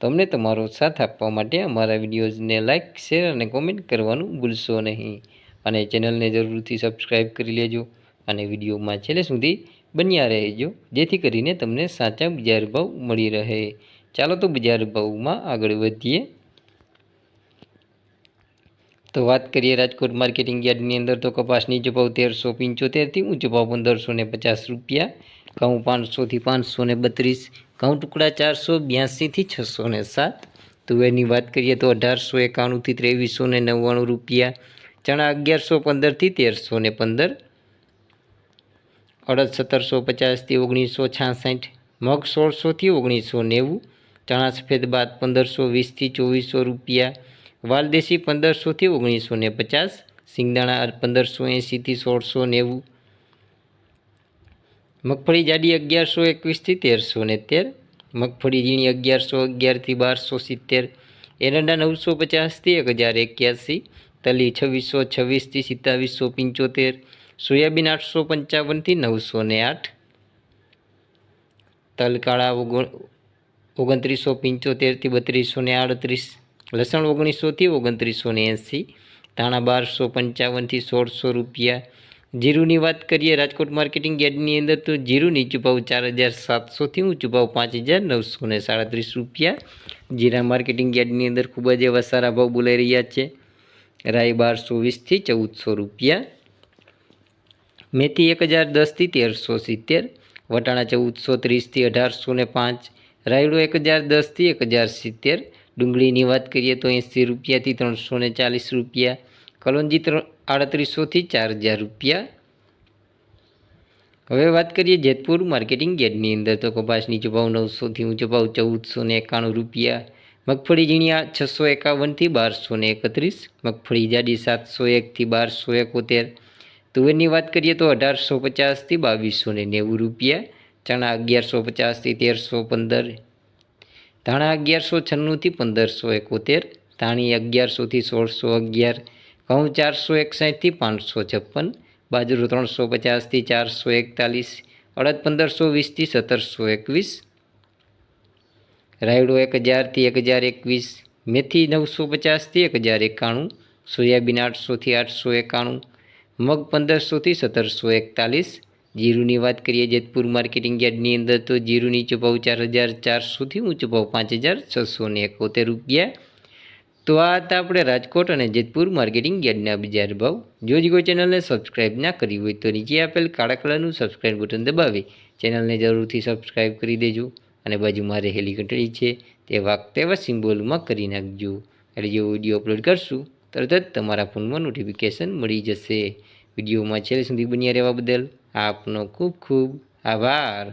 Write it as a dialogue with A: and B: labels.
A: તો અમને તમારો સાથ આપવા માટે અમારા વિડીયોઝને લાઇક શેર અને કોમેન્ટ કરવાનું ભૂલશો નહીં. અને ચેનલને જરૂરથી સબસ્ક્રાઈબ કરી લેજો અને વિડીયોમાં છેલ્લે સુધી બન્યા રહેજો, જેથી કરીને તમને સાચા બજાર ભાવ મળી રહે. ચાલો તો બજાર ભાવમાં આગળ વધીએ. તો વાત કરીએ રાજકોટ માર્કેટિંગ યાર્ડની અંદર તો કપાસની નીચો ભાવ તેરસો પંચોતેરથી ઊંચો ભાવ પંદરસો પચાસ રૂપિયા, ઘઉં પાંચસોથી પાંચસો બત્રીસ ઘઉં ટુકડા ચારસો બ્યાસીથી છસો ને સાત. તુવેરની વાત કરીએ તો અઢારસો એકાણુંથી ત્રેવીસો ને નવ્વાણું રૂપિયા. ચણા અગિયારસો પંદરથી તેરસો ને પંદર. અડદ સત્તરસો પચાસથી ઓગણીસો છાસઠ. મગ સોળસોથી ઓગણીસો નેવું. ચણા સફેદ બાદ પંદરસો વીસથી ચોવીસો રૂપિયા. વાલદેશી પંદરસોથી ઓગણીસો ને પચાસ. સિંગદાણા પંદરસો એંશીથી સોળસો નેવું. મગફળી જાડી અગિયારસો એકવીસથી તેરસો ને મગફળી ઝીણી અગિયારસો અગિયારથી બારસો સિત્તેર. એરંડા નવસો પચાસથી એક હજાર એક્યાસી. તલી છવ્વીસો છવ્વીસથી સિત્તાવીસો પંચોતેર. સોયાબીન આઠસો પંચાવનથી નવસો ને આઠ. તલકાળા ઓગણત્રીસો પંચોતેરથી બત્રીસો ને આડત્રીસ. લસણ ઓગણીસોથી ઓગણત્રીસો ને એંસી. ધાણા બારસો પંચાવનથી સોળસો રૂપિયા. જીરુની વાત કરીએ, રાજકોટ માર્કેટિંગ યાર્ડની અંદર તો જીરું નીચું ભાવ ચાર હજાર સાતસોથી ઊંચું ભાવ પાંચ હજાર નવસો ને સાડત્રીસ રૂપિયા. જીરા માર્કેટિંગ યાર્ડની અંદર ખૂબ જ એવા સારા ભાવ બોલાઈ રહ્યા છે. રાય બારસો વીસથી ચૌદસો રૂપિયા. મેથી એક હજાર દસથી તેરસો સિત્તેર, વટાણા ચૌદસો ત્રીસથી અઢારસો ને પાંચ, રાયડો એક હજાર દસથી એક હજાર સિત્તેર, ડુંગળીની વાત કરીએ તો એંસી રૂપિયાથી ત્રણસો ને ચાલીસ રૂપિયા કલોંજી ત્રણ આડત્રીસોથી ચાર હજાર રૂપિયા. હવે વાત કરીએ જેતપુર માર્કેટિંગ યાર્ડની અંદર તો કપાસ નીચો ભાવ નવસોથી ઊંચો ભાવ ચૌદસો ને એકાણું રૂપિયા. મગફળી ઝીણિયા છસો એકાવનથી બારસો ને એકત્રીસ. મગફળી જાડી સાતસો એકથી બારસો એકોતેર. તુવેરની વાત કરીએ તો અઢારસો પચાસથી બાવીસો ને નેવું રૂપિયા. ચણા અગિયારસો પચાસથી તેરસો પંદર. ધાણા અગિયારસો છન્નુંથી પંદરસો એકોતેર. ધાણી અગિયારસોથી સોળસો અગિયાર. ઘઉં ચારસો એકસાઠથી પાંચસો છપ્પન, બાજરો ત્રણસો પચાસથી ચારસો એકતાલીસ, અડદ પંદરસો વીસથી સત્તરસો એકવીસ, રાયડો એક હજારથી એક હજાર એકવીસ, મેથી નવસો પચાસથી એક હજાર એકાણું, સોયાબીન આઠસોથી આઠસો એકાણું, મગ પંદરસોથી સત્તરસો એકતાલીસ, જીરુની વાત કરીએ જેતપુર માર્કેટિંગ યાર્ડની અંદર તો જીરુની નીચો ચાર હજાર ચારસોથી ઊંચો ભાવ પાંચ હજાર છસો એકોતેર રૂપિયા તો આ હતા આપણે રાજકોટ અને જેતપુર માર્કેટિંગ યાર્ડના બજાર ભાવ. જો જ કોઈ ચેનલને સબસ્ક્રાઈબ ના કરી હોય તો નીચે આપેલ કાળા કલરનું સબસ્ક્રાઈબ બટન દબાવી ચેનલને જરૂરથી સબસ્ક્રાઈબ કરી દેજો અને બાજુમાં રહેલી ઘંટડી છે તે વાક તેવા સિમ્બોલમાં કરી નાખજો. એટલે જે વીડિયો અપલોડ કરશું, તરત જ તમારા ફોનમાં નોટિફિકેશન મળી જશે. વિડીયોમાં છેલ્લે સુધી બન્યા રહેવા બદલ આપનો ખૂબ ખૂબ આભાર.